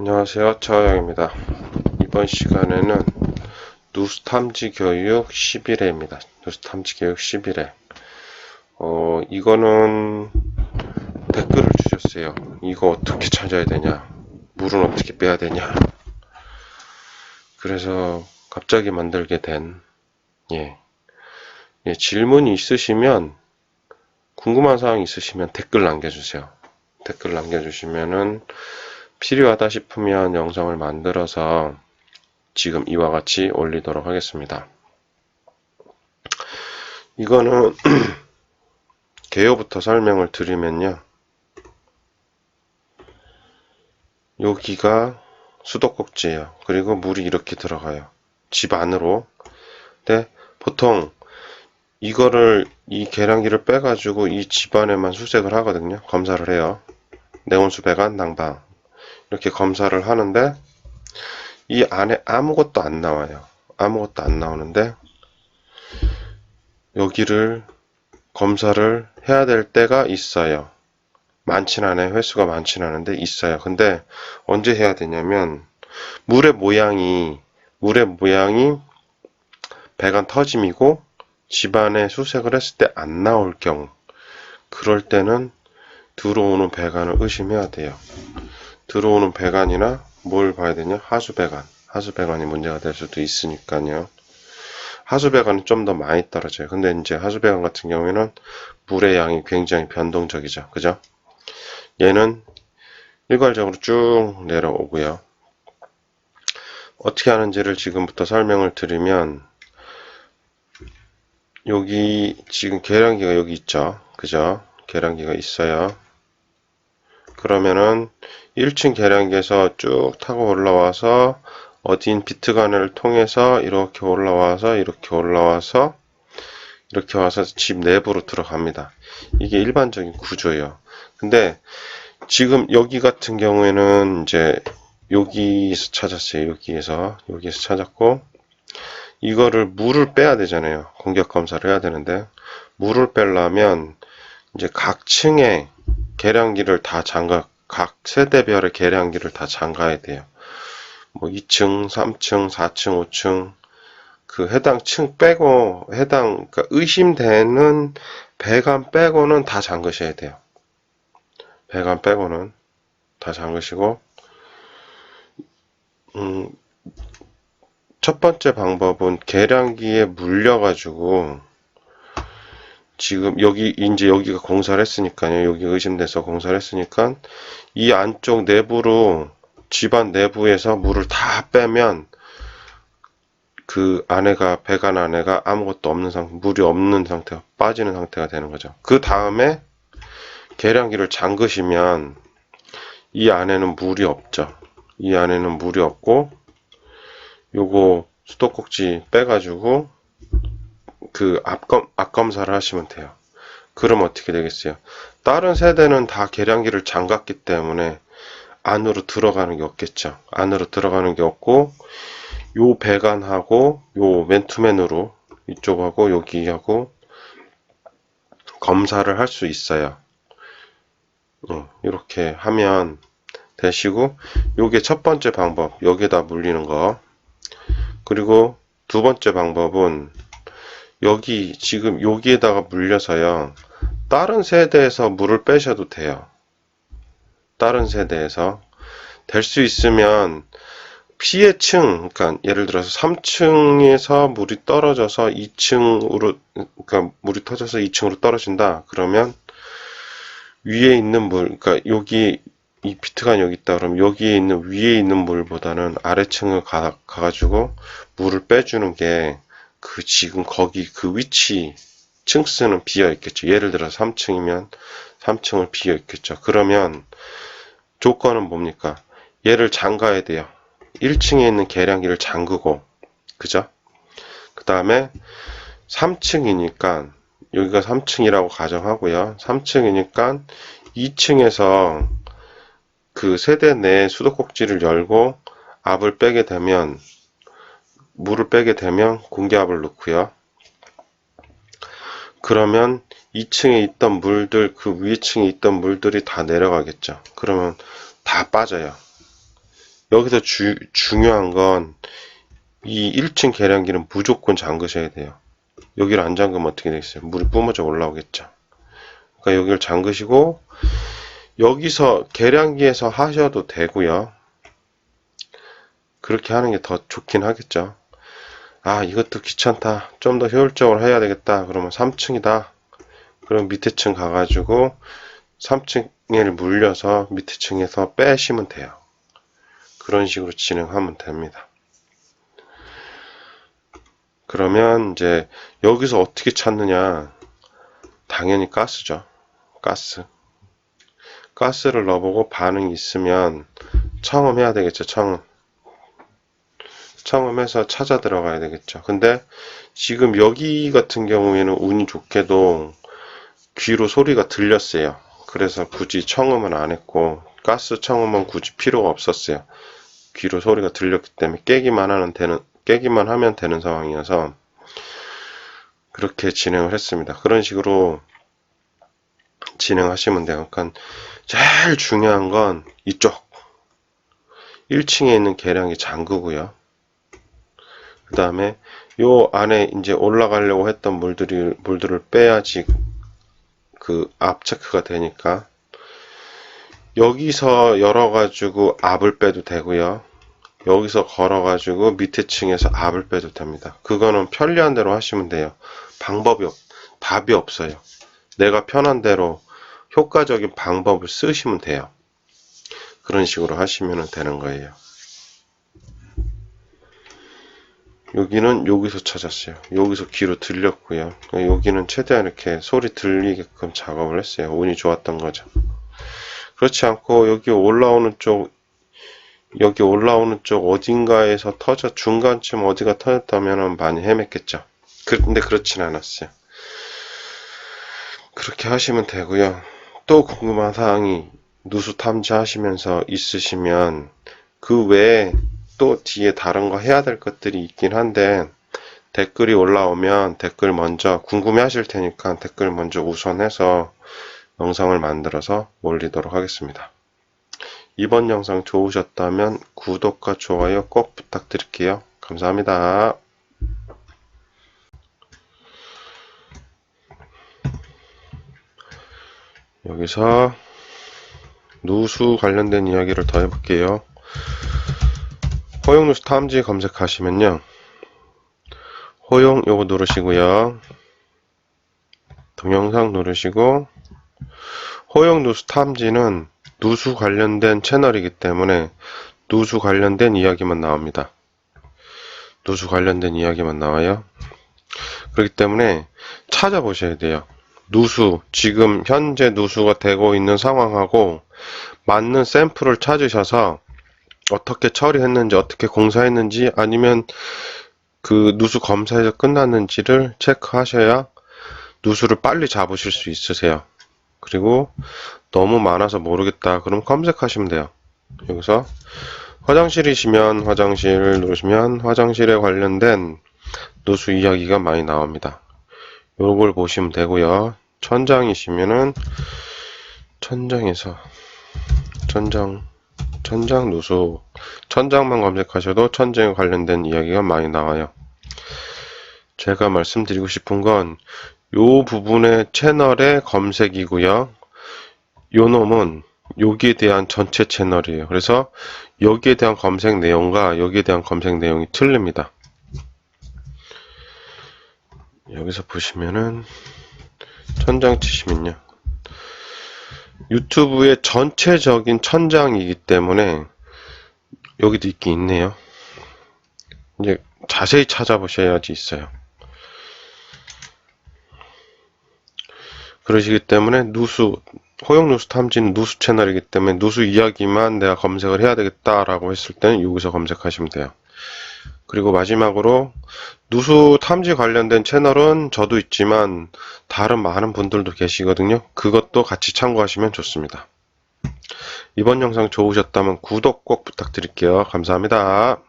안녕하세요. 차호영입니다. 이번 시간에는 누스탐지 교육 11회입니다. 누스탐지 교육 11회. 어, 이거는 댓글을 주셨어요. 이거 어떻게 찾아야 되냐? 물은 어떻게 빼야 되냐? 그래서 갑자기 만들게 된, 예. 예, 질문이 있으시면, 궁금한 사항 있으시면 댓글 남겨주세요. 댓글 남겨주시면은, 필요하다 싶으면 영상을 만들어서 지금 이와 같이 올리도록 하겠습니다. 이거는 개요부터 설명을 드리면요. 여기가 수도꼭지예요. 그리고 물이 이렇게 들어가요. 집 안으로. 근데 보통 이거를 이 계량기를 빼가지고 이 집안에만 수색을 하거든요. 검사를 해요. 내온수 배관 난방 이렇게 검사를 하는데 이 안에 아무것도 안 나와요. 아무것도 안 나오는데 여기를 검사를 해야 될 때가 있어요. 많진 않아요. 횟수가 많진 않은데 있어요. 근데 언제 해야 되냐면 물의 모양이 물의 모양이 배관 터짐이고 집안에 수색을 했을 때 안 나올 경우 그럴 때는 들어오는 배관을 의심해야 돼요. 들어오는 배관이나 뭘 봐야 되냐? 하수 배관. 하수 배관이 문제가 될 수도 있으니까요. 하수 배관은 좀 더 많이 떨어져요. 근데 이제 하수 배관 같은 경우에는 물의 양이 굉장히 변동적이죠. 그죠? 얘는 일괄적으로 쭉 내려오고요. 어떻게 하는지를 지금부터 설명을 드리면 여기 지금 계량기가 여기 있죠. 그죠? 계량기가 있어요. 그러면은 1층 계량기에서 쭉 타고 올라와서 어딘 비트관을 통해서 이렇게 올라와서 이렇게 올라와서 이렇게 와서 집 내부로 들어갑니다. 이게 일반적인 구조예요. 근데 지금 여기 같은 경우에는 이제 여기서 찾았어요. 여기에서 여기에서 찾았고 이거를 물을 빼야 되잖아요. 공격 검사를 해야 되는데 물을 빼려면 이제 각 층에 계량기를 다 잠가 각 세대별의 계량기를 다 잠가야 돼요. 뭐 2층, 3층, 4층, 5층 그 해당 층 빼고 해당 그러니까 의심되는 배관 빼고는 다 잠그셔야 돼요. 배관 빼고는 다 잠그시고 음, 첫 번째 방법은 계량기에 물려가지고 지금 여기 이제 여기가 공사를 했으니까요. 여기 의심돼서 공사를 했으니까 이 안쪽 내부로 집안 내부에서 물을 다 빼면 그 안에가 배관 안에가 아무것도 없는 상태, 물이 없는 상태가 빠지는 상태가 되는 거죠. 그 다음에 계량기를 잠그시면 이 안에는 물이 없죠. 이 안에는 물이 없고 요거 수도꼭지 빼가지고 그 앞검, 앞검사를 하시면 돼요. 그럼 어떻게 되겠어요? 다른 세대는 다 계량기를 잠갔기 때문에 안으로 들어가는 게 없겠죠. 안으로 들어가는 게 없고 요 배관하고 요 맨투맨으로 이쪽하고 여기하고 검사를 할 수 있어요. 어, 이렇게 하면 되시고 요게 첫 번째 방법 여기에다 물리는 거 그리고 두 번째 방법은 여기 지금 여기에다가 물려서요. 다른 세대에서 물을 빼셔도 돼요. 다른 세대에서 될 수 있으면 피해 층, 그러니까 예를 들어서 3층에서 물이 떨어져서 2층으로, 그러니까 물이 터져서 2층으로 떨어진다. 그러면 위에 있는 물, 그러니까 여기 이 비트가 여기 있다. 그럼 여기에 있는 위에 있는 물보다는 아래층을 가, 가가지고 물을 빼주는 게 그 지금 거기 그 위치 층수는 비어 있겠죠. 예를 들어 3층이면 3층을 비어 있겠죠. 그러면 조건은 뭡니까? 얘를 잠가야 돼요. 1층에 있는 계량기를 잠그고 그죠? 그 다음에 3층이니까 여기가 3층이라고 가정하고요. 3층이니까 2층에서 그 세대 내 수도꼭지를 열고 압을 빼게 되면 물을 빼게 되면 공기압을 넣고요. 그러면 2층에 있던 물들, 그 위층에 있던 물들이 다 내려가겠죠. 그러면 다 빠져요. 여기서 주, 중요한 건 이 1층 계량기는 무조건 잠그셔야 돼요. 여기를 안 잠그면 어떻게 되겠어요? 물이 뿜어져 올라오겠죠. 그러니까 여기를 잠그시고 여기서 계량기에서 하셔도 되고요. 그렇게 하는 게 더 좋긴 하겠죠. 아, 이것도 귀찮다. 좀 더 효율적으로 해야 되겠다. 그러면 3층이다. 그럼 밑에 층 가가지고 3층을 물려서 밑에 층에서 빼시면 돼요. 그런 식으로 진행하면 됩니다. 그러면 이제 여기서 어떻게 찾느냐? 당연히 가스죠. 가스. 가스를 넣어보고 반응이 있으면 청음해야 되겠죠. 청음. 청음해서 찾아 들어가야 되겠죠. 근데 지금 여기 같은 경우에는 운이 좋게도 귀로 소리가 들렸어요. 그래서 굳이 청음은 안 했고 가스 청음은 굳이 필요가 없었어요. 귀로 소리가 들렸기 때문에 깨기만 하는 되는 깨기만 하면 되는 상황이어서 그렇게 진행을 했습니다. 그런 식으로 진행하시면 돼요. 그러니까 제일 중요한 건 이쪽 1층에 있는 계량기 잠그고요. 그 다음에 요 안에 이제 올라가려고 했던 물들이 물들을 빼야지 그압 체크가 되니까 여기서 열어 가지고 압을 빼도 되고요. 여기서 걸어 가지고 밑에 층에서 압을 빼도 됩니다. 그거는 편리한 대로 하시면 돼요. 방법이 없, 답이 없어요. 내가 편한 대로 효과적인 방법을 쓰시면 돼요. 그런 식으로 하시면 되는 거예요. 여기는 여기서 찾았어요. 여기서 귀로 들렸고요. 여기는 최대한 이렇게 소리 들리게끔 작업을 했어요. 운이 좋았던 거죠. 그렇지 않고 여기 올라오는 쪽 여기 올라오는 쪽 어딘가에서 터져 중간쯤 어디가 터졌다면 많이 헤맸겠죠. 근데 그렇진 않았어요. 그렇게 하시면 되고요. 또 궁금한 사항이 누수 탐지 하시면서 있으시면 그 외에 또 뒤에 다른 거 해야 될 것들이 있긴 한데 댓글이 올라오면 댓글 먼저 궁금해 하실 테니까 댓글 먼저 우선해서 영상을 만들어서 올리도록 하겠습니다. 이번 영상 좋으셨다면 구독과 좋아요 꼭 부탁드릴게요. 감사합니다. 여기서 누수 관련된 이야기를 더 해볼게요. 허용 누수 탐지 검색하시면요. 허용 요거 누르시고요. 동영상 누르시고 허용 누수 탐지는 누수 관련된 채널이기 때문에 누수 관련된 이야기만 나옵니다. 누수 관련된 이야기만 나와요. 그렇기 때문에 찾아보셔야 돼요. 누수, 지금 현재 누수가 되고 있는 상황하고 맞는 샘플을 찾으셔서 어떻게 처리했는지, 어떻게 공사했는지, 아니면 그 누수 검사에서 끝났는지를 체크하셔야 누수를 빨리 잡으실 수 있으세요. 그리고 너무 많아서 모르겠다. 그럼 검색하시면 돼요. 여기서 화장실이시면 화장실 누르시면 화장실에 관련된 누수 이야기가 많이 나옵니다. 요걸 보시면 되고요. 천장이시면은 천장에서 천장 천장 누수 천장만 검색하셔도 천장에 관련된 이야기가 많이 나와요. 제가 말씀드리고 싶은 건 요 부분의 채널의 검색이고요. 요 놈은 여기에 대한 전체 채널이에요. 그래서 여기에 대한 검색 내용과 여기에 대한 검색 내용이 틀립니다. 여기서 보시면은 천장 치시면요. 유튜브의 전체적인 천장이기 때문에 여기도 있긴 있네요. 이제 자세히 찾아보셔야지 있어요. 그러시기 때문에 누수, 호용 누수 탐지는 누수 채널이기 때문에 누수 이야기만 내가 검색을 해야 되겠다라고 했을 때는 여기서 검색하시면 돼요. 그리고 마지막으로 누수 탐지 관련된 채널은 저도 있지만 다른 많은 분들도 계시거든요. 그것도 같이 참고하시면 좋습니다. 이번 영상 좋으셨다면 구독 꼭 부탁드릴게요. 감사합니다.